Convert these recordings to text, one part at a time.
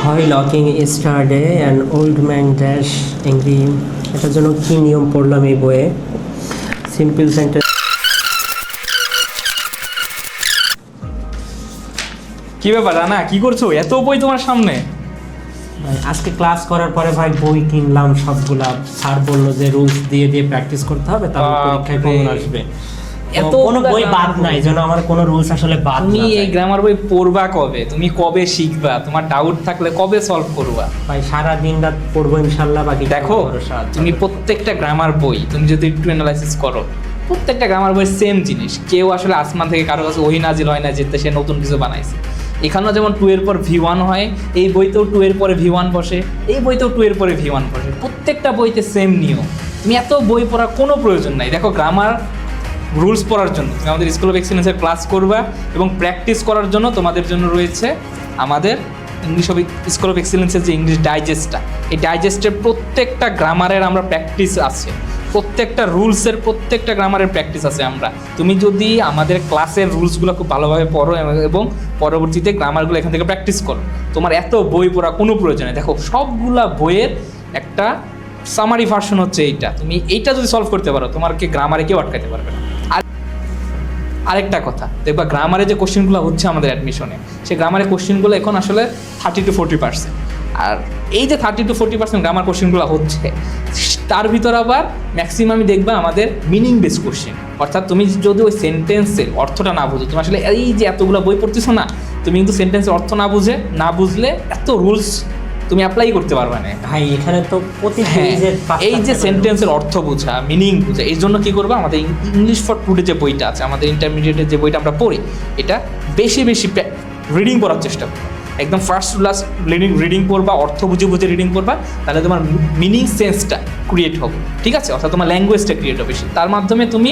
হয় locking স্টারডে and old man dash angry এটার জন্য কী নিয়ম পড়লাম এই বইয়ে? সিম্পল সেন্টেন্স কি ব্যাপার রানা? কি করছ? এত বই তোমার সামনে। আজকে ক্লাস করার পরে ভাই বই কিনলাম সবগুলা। স্যার বলল যে রুলস দিয়ে দিয়ে প্র্যাকটিস করতে হবে তাহলে পরীক্ষায়। কমন আসবে। এত কোনো বই বাদ নাই যেন আমার কোনো রুলস আসলে বাদ তুমি এই গ্রামার বই পড়বা কবে? তুমি কবে শিখবা? তোমার ডাউট থাকলে কবে সলভ করবা? ভাই সারা দিন রাত পড়ব ইনশাল্লাহ বাকি দেখো তুমি প্রত্যেকটা গ্রামার বই তুমি যদি একটু অ্যানালাইসিস করো প্রত্যেকটা গ্রামার বই সেম জিনিস। কেউ আসলে আসমান থেকে কারও কাছে ওহি নাজিল হয় না যেতে সে নতুন কিছু বানাইছে। এখানেও যেমন টু এর পর ভি ওয়ান হয় এই বইতেও টু এর পরে ভি ওয়ান বসে এই বইতেও টু এর পরে ভি ওয়ান বসে। প্রত্যেকটা বইতে সেম নিয়ম। তুমি এত বই পড়ার কোনো প্রয়োজন নাই। দেখো গ্রামার রুলস পড়ার জন্য। আমাদের স্কুল অফ এক্সিলেন্সের ক্লাস করবা এবং প্র্যাকটিস করার জন্য তোমাদের জন্য রয়েছে আমাদের ইংলিশ অফ স্কুল অফ এক্সিলেন্সের যে ইংলিশ ডাইজেস্টটা এই ডাইজেস্টের প্রত্যেকটা গ্রামারের আমরা প্র্যাকটিস আছে। প্রত্যেকটা রুলসের প্রত্যেকটা গ্রামারের প্র্যাকটিস আছে আমরা। তুমি যদি আমাদের ক্লাসের রুলসগুলো খুব ভালোভাবে পড়ো এবং- পরবর্তীতে গ্রামারগুলো এখান থেকে প্র্যাকটিস করো। তোমার এত বই পড়া কোনো প্রয়োজন নেই। দেখো, সবগুলা বইয়ের একটা সামারি ভার্সন হচ্ছে এইটা। তুমি এইটা যদি সলভ করতে পারো তোমাকে গ্রামারে কেউ আটকাতে পারবে না। আরেকটা কথা, দেখবা গ্রামারে যে কোশ্চেনগুলো হচ্ছে আমাদের অ্যাডমিশনে সেই গ্রামারের কোশ্চেনগুলো এখন আসলে থার্টি টু ফোর্টি পার্সেন্ট আর এই যে thirty two forty percent grammar কোশ্চেনগুলো হচ্ছে, তার ভিতর আবার ম্যাক্সিমামই দেখবা আমাদের মিনিং বেস কোশ্চেন অর্থাৎ তুমি যদি ওই সেন্টেন্সের অর্থটা না বুঝো, তুমি আসলে এই যে এতগুলো বই পড়তেছো না, তুমি কিন্তু সেন্টেন্সের অর্থ না বুঝে, না বুঝলে এত রুলস তুমি অ্যাপ্লাই করতে পারবে না। ভাই এখানে তো প্রতি হ্যাঁ এই যে সেন্টেন্সের অর্থ বোঝা মিনিং বোঝা এই জন্য কী করব? আমাদের ইংলিশ ফর টুডে যে বইটা আছে আমাদের ইন্টারমিডিয়েটের যে বইটা আমরা পড়ি এটা বেশি বেশি রিডিং পড়ার চেষ্টা করব একদম first class last reading reading করবা অর্থ বুঝে বুঝে রিডিং করবা তাহলে তোমার মিনিং সেন্সটা ক্রিয়েট হবে, ঠিক আছে? অর্থাৎ তোমার ল্যাঙ্গুয়েজটা ক্রিয়েট হবে। তার মাধ্যমে তুমি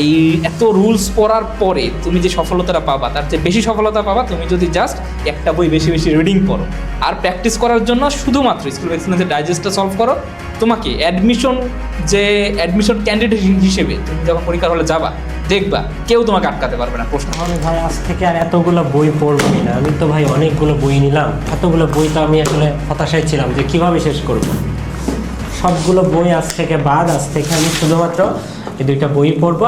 এই এত রুলস পড়ার পরে তুমি যে সফলতাটা পাবা, তার চেয়ে বেশি সফলতা পাবা, তুমি যদি জাস্ট একটা বই বেশি বেশি রিডিং পড়ো। আর প্র্যাকটিস করার জন্য শুধুমাত্র স্কুল এক্সিলেন্সের ডাইজেস্টটা সলভ করো। তোমাকে অ্যাডমিশন যে অ্যাডমিশন ক্যান্ডিডেট হিসেবে তুমি যখন পরীক্ষার হলে যাবা, দেখবা, কেউ তোমাকে আটকাতে পারবে না প্রশ্ন। তাহলে ভাই, আজ থেকে আর এতগুলো বই পড়বোই না আমি তো ভাই অনেকগুলো বই নিলাম। এতগুলো বই তো আমি আসলে হতাশায় ছিলাম যে কীভাবে শেষ করব? সবগুলো বই আজ থেকে বাদ আজ থেকে আমি শুধুমাত্র এই দুইটা বই পড়ব।